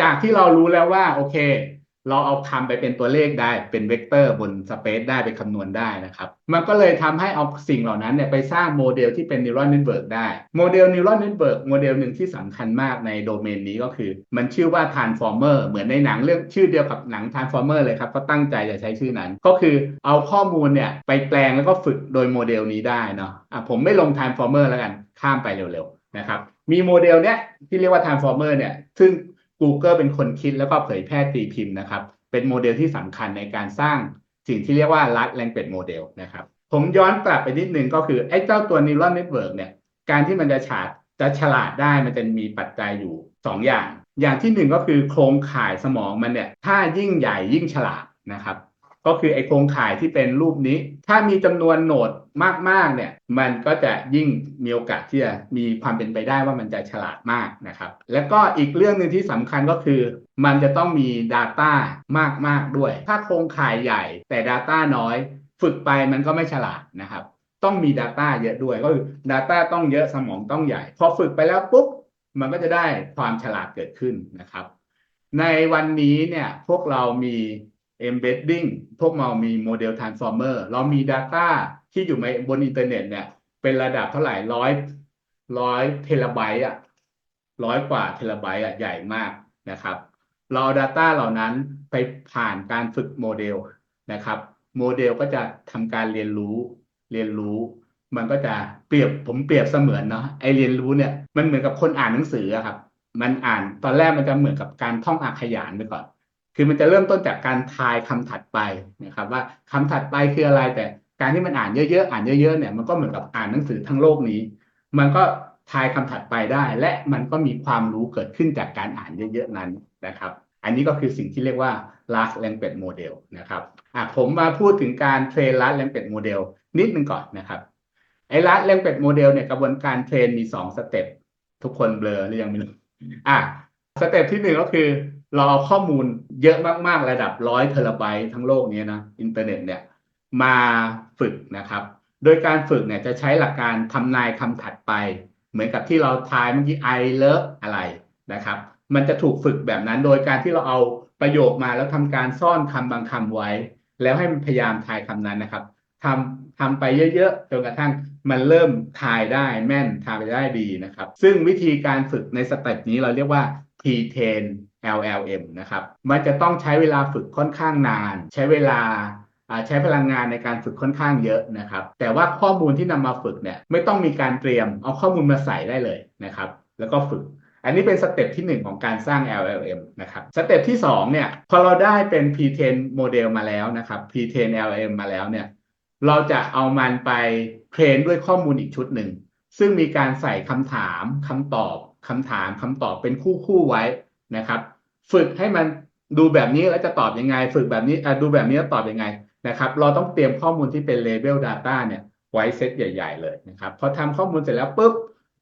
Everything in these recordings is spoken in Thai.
จากที่เรารู้แล้วว่าโอเค เราเอาคำไปเป็นตัวเลขได้เป็นเวกเตอร์บนสเปซได้ไปคำนวณได้นะครับ มันก็เลยทำให้เอาสิ่งเหล่านั้นเนี่ยไปสร้างโมเดลที่เป็น neural network ได้โมเดล neural network โมเดลหนึ่งที่สำคัญมากในโดเมนนี้ก็คือ มันชื่อว่า transformer เหมือนในหนังเรื่องชื่อเดียวกับหนัง transformer เลยครับก็ตั้งใจจะใช้ชื่อนั้น ก็คือเอาข้อมูลเนี่ยไปแปลงแล้วก็ฝึกโดยโมเดลนี้ได้เนาะอะผมไม่ลง transformer แล้วกันข้ามไปเร็วๆนะครับมีโมเดลเนี้ยที่เรียกว่า transformer เนี่ยซึ่ง Google เป็นคนคิดแล้วก็เผยแพร่ตีพิมพ์นะครับ เป็นโมเดลที่สำคัญในการสร้างสิ่งที่เรียกว่า large language model นะครับ ผมย้อนกลับไปนิดนึงก็คือไอ้เจ้าตัว neural network เนี่ย การที่มันจะฉาดจะฉลาดได้มันจะมีปัจจัยอยู่ 2 อย่าง อย่างที่หนึ่งก็คือโครงข่ายสมองมันเนี่ย ถ้ายิ่งใหญ่ยิ่งฉลาดนะครับ ก็คือไอ้โครงข่ายที่เป็นรูปนี้ ถ้ามีจำนวนโหนดมากๆเนี่ยมันก็จะยิ่งมีโอกาสที่จะมีความเป็นไปได้ว่ามันจะฉลาดมากนะครับ แล้วก็อีกเรื่องหนึ่งที่สำคัญก็คือ มันจะต้องมี Data มากๆด้วย ถ้าโครงข่ายใหญ่แต่ Data น้อย ฝึกไปมันก็ไม่ฉลาดนะครับ ต้องมี Data เยอะด้วยก็คือ Data ต้องเยอะสมองต้องใหญ่ พอฝึกไปแล้วปุ๊บมันก็จะได้ความฉลาดเกิดขึ้นนะครับ ในวันนี้เนี่ยพวกเรามี embedding พวกเรามีโมเดล transformer เรามี Data ที่อยู่ในบนอินเทอร์เน็ตเนี่ย เป็นระดับเท่าไหร่ร้อยร้อยเทราไบต์อะร้อยกว่าเทราไบต์อะใหญ่มากนะครับ เรา Data เหล่านั้นไปผ่านการฝึกโมเดลนะครับ โมเดลก็จะทำการเรียนรู้เรียนรู้ มันก็จะเปรียบผมเปรียบเสมือนเนาะไอเรียนรู้เนี่ยมันเหมือนกับคนอ่านหนังสืออะครับ มันอ่านตอนแรกมันจะเหมือนกับการท่องอักขยานไปก่อน คือมันจะเริ่มต้นจากการทายคำถัดไปนะครับว่าคำถัดไปคืออะไร แต่การที่มันอ่านเยอะๆอ่านเยอะๆเนี่ยมันก็เหมือนกับอ่านหนังสือทั้งโลกนี้ มันก็ทายคำถัดไปได้ และมันก็มีความรู้เกิดขึ้นจากการอ่านเยอะๆนั้นนะครับ อันนี้ก็คือสิ่งที่เรียกว่า large language model นะครับอะผมมาพูดถึงการเทรน large language model นิดนึงก่อนนะครับไอ้ large language model เนี่ยกระบวนการเทรนมีสองสเต็ปทุกคนเบลอหรือยังไม่รู้อะสเต็ปที่หนึ่งก็คือ เราเอาข้อมูลเยอะมาก ๆ ระดับร้อยเทราไบต์ทั้งโลกนี้นะอินเทอร์เน็ตเนี่ยมาฝึกนะครับ โดยการฝึกเนี่ยจะใช้หลักการทำนายคำถัดไป เหมือนกับที่เราทายเมื่อกี้ I love อะไรนะครับ มันจะถูกฝึกแบบนั้นโดยการที่เราเอาประโยคมาแล้วทำการซ่อนคำบางคำไว้ แล้วให้มันพยายามทายคำนั้นนะครับทำทำไปเยอะๆจนกระทั่งมันเริ่มทายได้แม่นทายไปได้ดีนะครับ ซึ่งวิธีการฝึกในสเต็ปนี้เราเรียกว่า T10 LLM นะครับ มันจะต้องใช้เวลาฝึกค่อนข้างนาน ใช้เวลาใช้พลังงานในการฝึกค่อนข้างเยอะนะครับ แต่ว่าข้อมูลที่นำมาฝึกเนี่ยไม่ต้องมีการเตรียมเอาข้อมูลมาใส่ได้เลยนะครับ แล้วก็ฝึก อันนี้เป็นสเต็ปที่ 1 ของการสร้าง LLM นะครับสเต็ปที่2เนี่ยพอเราได้เป็น P10 โมเดลมาแล้วนะครับ P10 LLM มาแล้วเนี่ยเราจะเอามันไปเทรนด้วยข้อมูลอีกชุดหนึ่งซึ่งมีการใส่คำถามคำตอบคำถามคำตอบเป็นคู่คู่ไว้นะครับ ฝึกให้มันดูแบบนี้แล้วจะตอบยังไง ฝึกแบบนี้ดูแบบนี้แล้วตอบยังไงนะครับ เราต้องเตรียมข้อมูลที่เป็น Label Data เนี่ยไว้เซตใหญ่ ๆ เลยนะครับพอทำข้อมูลเสร็จแล้วปุ๊บ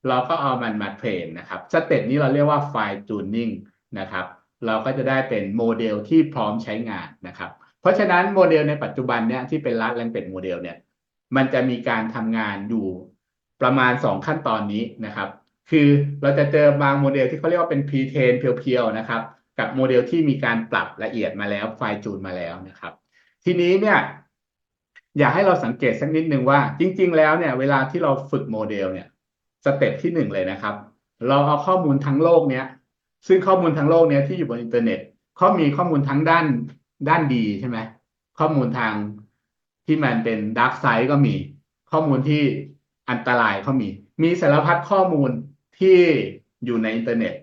เราก็เอามันมาเทรนนะครับสเต็ปนี้เราเรียกว่า Fine Tuning นะครับ เราก็จะได้เป็นโมเดลที่พร้อมใช้งานนะครับ เพราะฉะนั้นโมเดลในปัจจุบันเนี่ยที่เป็น Large Language Model เนี่ย มันจะมีการทำงานอยู่ประมาณ 2 ขั้นตอนนี้นะครับ คือเราจะเจอบางโมเดลที่เขาเรียกว่าเป็น P10 เพียวๆนะครับ กับโมเดลที่มีการปรับละเอียดมาแล้วไฟจูนมาแล้วนะครับ ทีนี้เนี่ย อยากให้เราสังเกตสักนิดนึงว่า จริง ๆ แล้วเนี่ย เวลาที่เราฝึกโมเดลเนี่ยสเต็ปที่หนึ่งเลยนะครับ เราเอาข้อมูลทั้งโลกเนี้ย ซึ่งข้อมูลทั้งโลกเนี้ยที่อยู่บนอินเทอร์เน็ตเขามีข้อมูลทั้งด้านด้านดีใช่ไหมข้อมูลทางที่มันเป็นดาร์กไซด์ก็มี ข้อมูลที่อันตรายเขามี มีสารพัดข้อมูลที่อยู่ในอินเทอร์เน็ต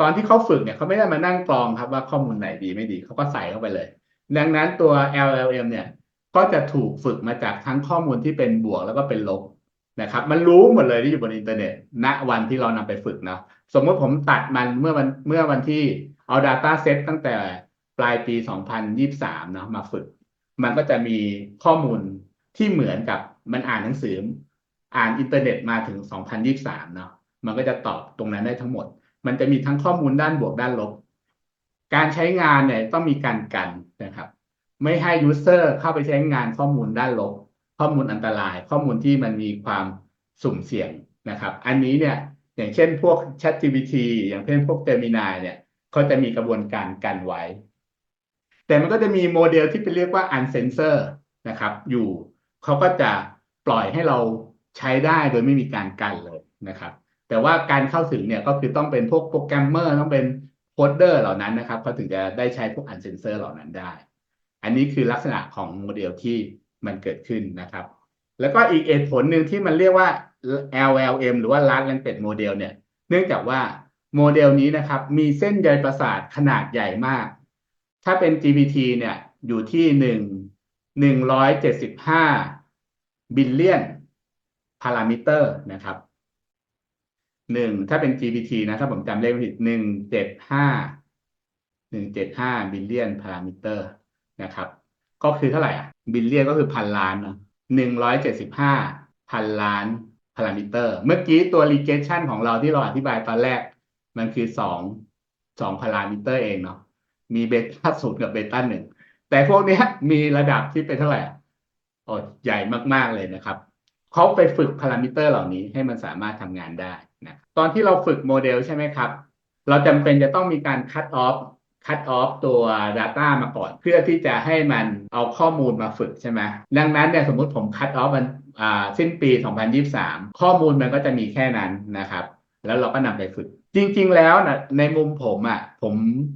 ตอนที่เขาฝึกเนี่ยเขาไม่ได้มานั่งกรองครับว่าข้อมูลไหนดีไม่ดีเขาก็ใส่เข้าไปเลย ดังนั้นตัว LLM เนี่ยก็จะถูกฝึกมาจากทั้งข้อมูลที่เป็นบวกแล้วก็เป็นลบนะครับ มันรู้หมดเลยที่อยู่บนอินเทอร์เน็ต ณวันที่เรานำไปฝึกนะสมมติผมตัดมันเมื่อวันเมื่อวันที่เอา Data Set ตั้งแต่ปลายปี 2023 เนาะมาฝึก มันก็จะมีข้อมูลที่เหมือนกับมันอ่านหนังสือ อ่านอินเทอร์เน็ตมาถึง 2023 เนาะมันก็จะตอบตรงนั้นได้ทั้งหมด มันจะมีทั้งข้อมูลด้านบวกด้านลบ การใช้งานเนี่ยต้องมีการกันนะครับ ไม่ให้ยูเซอร์เข้าไปใช้งานข้อมูลด้านลบ ข้อมูลอันตราย ข้อมูลที่มันมีความสุ่มเสี่ยงนะครับ อันนี้เนี่ยอย่างเช่นพวก ChatGPT อย่างเช่นพวก Gemini เนี่ยเขาจะมีกระบวนการกันไว้ แต่มันก็จะมีโมเดลที่เป็นเรียกว่า uncensor นะครับ อยู่เขาก็จะปล่อยให้เราใช้ได้โดยไม่มีการกันเลยนะครับ แต่ว่าการเข้าถึงเนี่ยก็คือต้องเป็นพวกโปรแกรมเมอร์ต้องเป็นโคดเดอร์เหล่านั้นนะครับเขาถึงจะได้ใช้พวก uncensor เหล่านั้นได้ อันนี้คือลักษณะของโมเดลที่มันเกิดขึ้นนะครับ แล้วก็อีกเหตุผลหนึ่งที่มันเรียกว่า LLM หรือว่า Large Language Model เนี่ย เนื่องจากว่าโมเดลนี้นะครับ มีเส้นใยประสาทขนาดใหญ่มาก ถ้าเป็น GPT เนี่ยอยู่ที่หนึ่งหนึ่งร้อยเจ็ดสิบห้าบิลเลียนพารามิเตอร์นะครับ หนึ่งถ้าเป็น GPT นะ ถ้าผมจำเลขไม่ผิดหนึ่งเจ็ดห้าหนึ่งเจ็ดห้าบิลเลียนพารามิเตอร์นะครับ ก็คือเท่าไหร่อะบิลเลียนก็คือพันล้านเนาะหนึ่งร้อยเจ็ดสิบห้าพันล้านพารามิเตอร์ เมื่อกี้ตัว regression ของเราที่เราอธิบายตอนแรก มันคือสองสองพารามิเตอร์เองเนาะมีเบต้าศูนย์กับเบต้าหนึ่งแต่พวกนี้มีระดับที่เป็นเท่าไหร่โอ้ใหญ่มาก ๆ เลยนะครับ เขาไปฝึกพารามิเตอร์เหล่านี้ให้มันสามารถทำงานได้ นะตอนที่เราฝึกโมเดลใช่ไหมครับ เราจำเป็นจะต้องมีการคัดออฟคัดออฟตัว Data มาก่อน เพื่อที่จะให้มันเอาข้อมูลมาฝึกใช่ไหมดังนั้นเนี่ยสมมุติผมคัดออฟมันสิ้นปี 2023 ข้อมูลมันก็จะมีแค่นั้นนะครับ แล้วเราก็นำไปฝึก จริง ๆ แล้วนะในมุมผมอะผม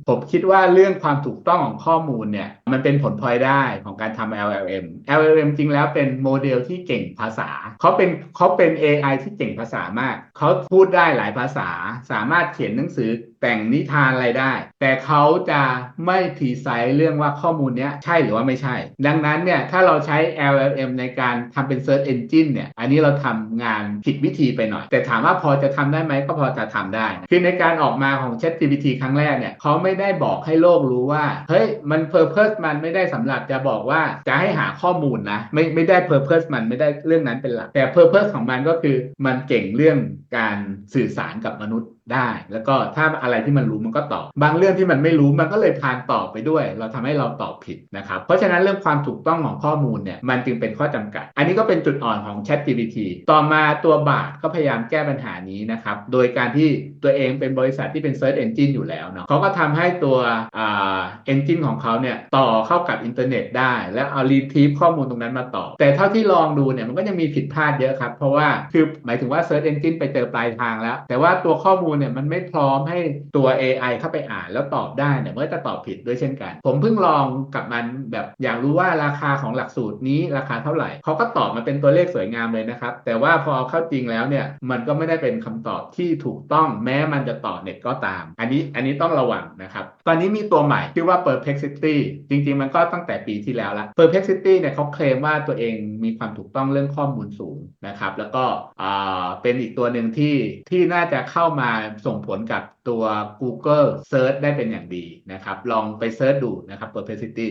ผมคิดว่าเรื่องความถูกต้องของข้อมูลเนี่ย มันเป็นผลพลอยได้ของการทำ LLM LLM จริงแล้วเป็นโมเดลที่เก่งภาษาเขาเป็นเขาเป็น AI ที่เก่งภาษามากเขาพูดได้หลายภาษา สามารถเขียนหนังสือแต่งนิทานอะไรได้ แต่เขาจะไม่ทีไซเรื่องว่าข้อมูลเนี้ยใช่หรือว่าไม่ใช่ ดังนั้นเนี่ยถ้าเราใช้ LLM ในการทำเป็น Search Engine เนี่ย อันนี้เราทำงานผิดวิธีไปหน่อย แต่ถามว่าพอจะทำได้ไหมก็พอจะทำได้คือในการออกมาของ ChatGPT ครั้งแรกเนี่ยเขาไม่ได้บอกให้โลกรู้ว่า เฮ้ย มัน Purpose มันไม่ได้สำหรับจะบอกว่าจะให้หาข้อมูลนะ ไม่ไม่ได้ Purpose มันไม่ได้เรื่องนั้นเป็นหลัก แต่ Purpose ของมันก็คือมันเก่งเรื่องการสื่อสารกับมนุษย์ได้ แล้วก็ถ้าอะไรที่มันรู้มันก็ตอบ บางเรื่องที่มันไม่รู้มันก็เลยพานตอบไปด้วย เราทำให้เราตอบผิดนะครับ เพราะฉะนั้นเรื่องความถูกต้องของข้อมูลเนี่ยมันจึงเป็นข้อจำกัด อันนี้ก็เป็นจุดอ่อนของ Chat GPT ต่อมาตัวบาทก็พยายามแก้ปัญหานี้นะครับ โดยการที่ตัวเองเป็นบริษัทที่เป็น Search Engine อยู่แล้วเนาะเขาก็ทำให้ตัวอ่า Engine ของเขาเนี่ยต่อเข้ากับอินเทอร์เน็ตได้ แล้วเอา retrieve ข้อมูลตรงนั้นมาต่อ แต่เท่าที่ลองดูเนี่ยมันก็ยังมีผิดพลาดเยอะครับ เพราะว่าคือหมายถึงว่า Search Engine ไปเจอปลายทางแล้ว แต่ว่าตัวข้อมูลเนี่ยมันไม่พร้อมให้ตัว AI เข้าไปอ่านแล้วตอบได้เนี่ยมันก็จะตอบผิดด้วยเช่นกัน ผมเพิ่งลองกับมันแบบอยากรู้ว่าราคาของหลักสูตรนี้ราคาเท่าไหร่เขาก็ตอบมาเป็นตัวเลขสวยงามเลยนะครับ แต่ว่าพอเข้าจริงแล้วเนี่ยมันก็ไม่ได้เป็นคำตอบที่ถูกต้องแม้มันจะต่อเน็ตก็ตาม อันนี้อันนี้ต้องระวังนะครับ ตอนนี้มีตัวใหม่ชื่อว่า Perplexity จริง ๆ มันก็ตั้งแต่ปีที่แล้วละ Perplexity เนี่ยเขาเคลมว่าตัวเองมีความถูกต้องเรื่องข้อมูลสูงนะครับ แล้วก็อ่าเป็นอีกตัวหนึ่งที่ที่น่าจะเข้ามาส่งผลกับตัว Google Search ได้เป็นอย่างดีนะครับ ลองไปเซิร์ชดูนะครับ Perplexity